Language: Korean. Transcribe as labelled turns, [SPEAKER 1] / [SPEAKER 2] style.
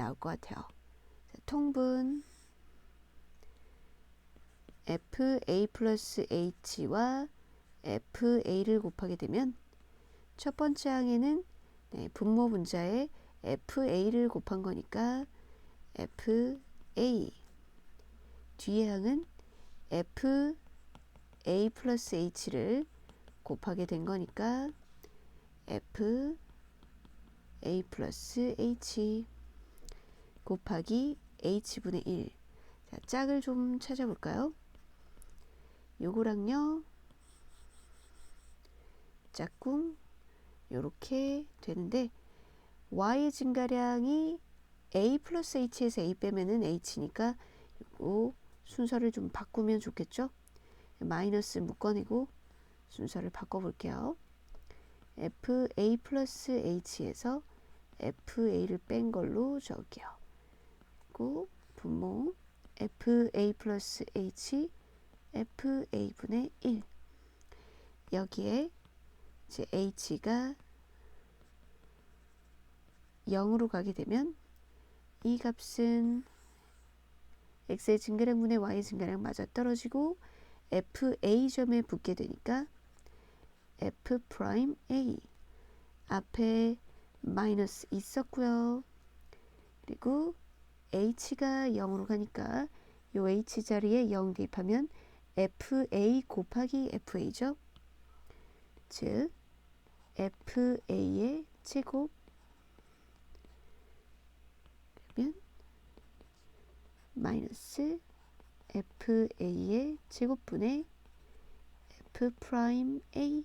[SPEAKER 1] 나올 것 같아요. 자, 통분. Fa 플러스 h와 fa를 곱하게 되면 첫 번째 항에는 네, 분모 분자에 fa를 곱한 거니까 fa 뒤에 항은 fa 플러스 h를 곱하게 된 거니까 f a 플러스 h 곱하기 h분의 1 자, 짝을 좀 찾아볼까요? 요거랑요 짝꿍 요렇게 되는데 y의 증가량이 a 플러스 h에서 a 빼면은 h니까 요거 순서를 좀 바꾸면 좋겠죠? 마이너스 묶어내고 순서를 바꿔볼게요. fa 플러스 h에서 fa를 뺀 걸로 적을게요. 그리고 분모 fa 플러스 h fa분의 1 여기에 이제 h가 0으로 가게 되면 이 값은 x의 증가량분의 y의 증가량 맞아 떨어지고 fa점에 붙게 되니까 f 프라임 a 앞에 마이너스 있었고요. 그리고 h가 0으로 가니까 요 h 자리에 0 대입하면 fa 곱하기 fa죠. 즉 fa의 제곱 그러면 마이너스 fa의 제곱분의 f 프라임 a